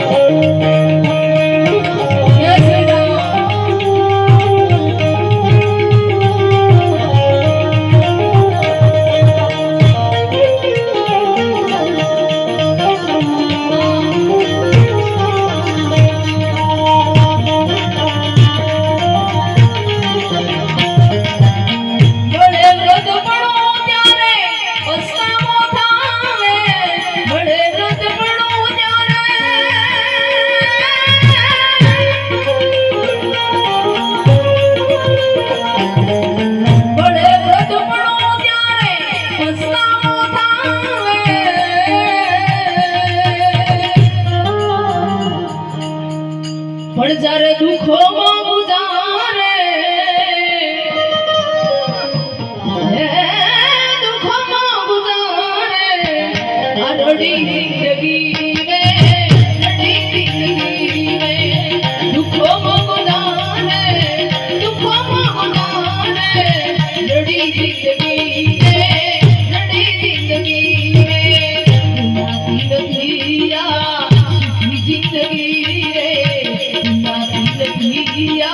Música যার দুঃখ বুঝারে দুঃখ বুঝারে আর জিন্দগি গিয়া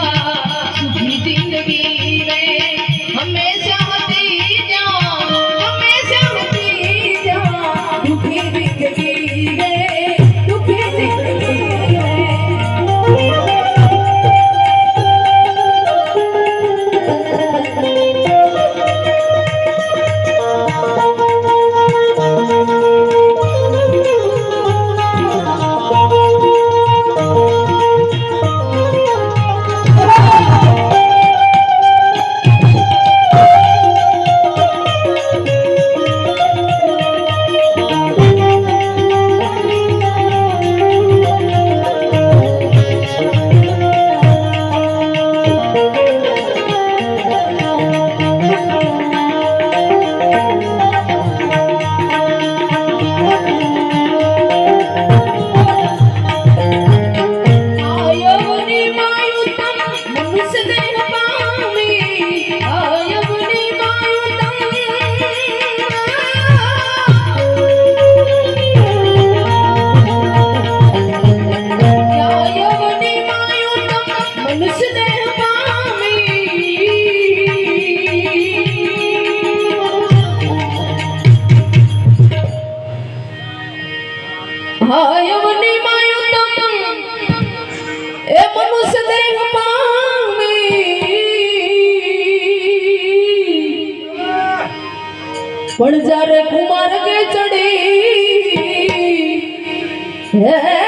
પણ જ્યારે કુમાર કે ચડી હે